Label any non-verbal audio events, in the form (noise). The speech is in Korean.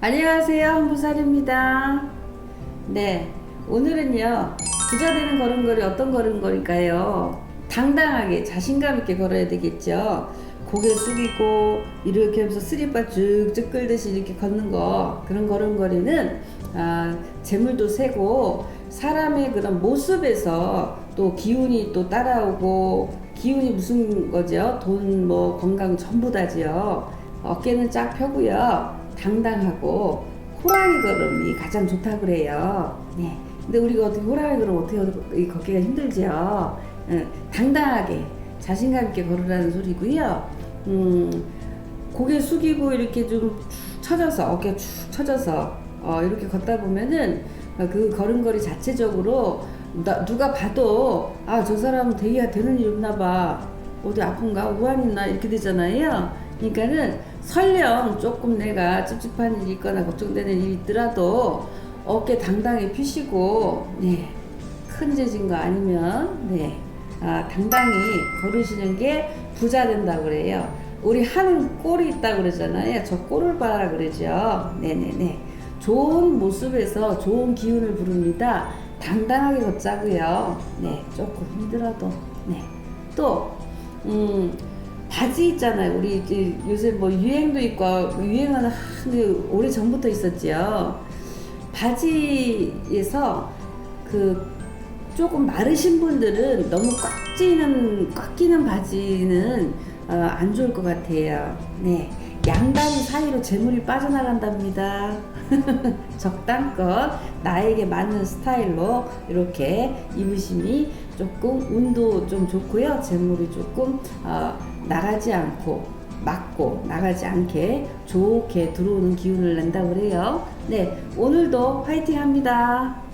안녕하세요. 한부살입니다. 네, 오늘은요, 부자 되는 걸음걸이 어떤 걸음걸일까요? 당당하게 자신감 있게 걸어야 되겠죠. 고개 숙이고 이렇게 하면서 스리바 쭉쭉 끌듯이 이렇게 걷는 거 그런 걸음걸이는 아, 재물도 세고 사람의 그런 모습에서 또 기운이 또 따라오고 기운이 무슨 거죠? 돈 뭐 건강 전부 다지요. 어깨는 쫙 펴고요. 당당하고 호랑이 걸음이 가장 좋다 그래요. 네. 근데 우리가 어떻게 호랑이 걸음 어떻게 걷- 걷기가 힘들죠. 예, 당당하게 자신감 있게 걸으라는 소리고요. 음, 고개 숙이고 이렇게 좀축 처져서 어깨 축 처져서 어, 이렇게 걷다 보면은 어, 그 걸음걸이 자체적으로 나- 누가 봐도 아 저 사람은 대기가 되는 일 없나 봐 어디 아픈가 우한 있나 이렇게 되잖아요 그러니까는 설령 조금 내가 찝찝한 일이 있거나 걱정되는 일이 있더라도 어깨 당당히 펴시고 네, 큰 재진 거 아니면 네, 아, 당당히 걸으시는 게 부자 된다고 그래요. 우리 한 꼴이 있다고 그러잖아요. 저 꼴을 봐라 그러죠. 네네네. 좋은 모습에서 좋은 기운을 부릅니다. 당당하게 걷자고요. 네, 조금 힘들어도. 네. 또, 음, 바지 있잖아요. 우리 요새 뭐 유행도 있고 유행은 한 오래 전부터 있었지요. 바지에서 그 조금 마르신 분들은 너무 꽉 찌는 꽉 끼는 바지는 어, 안 좋을 것 같아요. 네, 양다리 사이로 재물이 빠져나간답니다. (laughs) 적당껏 나에게 맞는 스타일로 이렇게 입으심이 조금 운도 좀 좋고요. 재물이 조금 어, 나가지 않고 맞고 나가지 않게 좋게 들어오는 기운을 낸다고 그래요. 네, 오늘도 화이팅 합니다.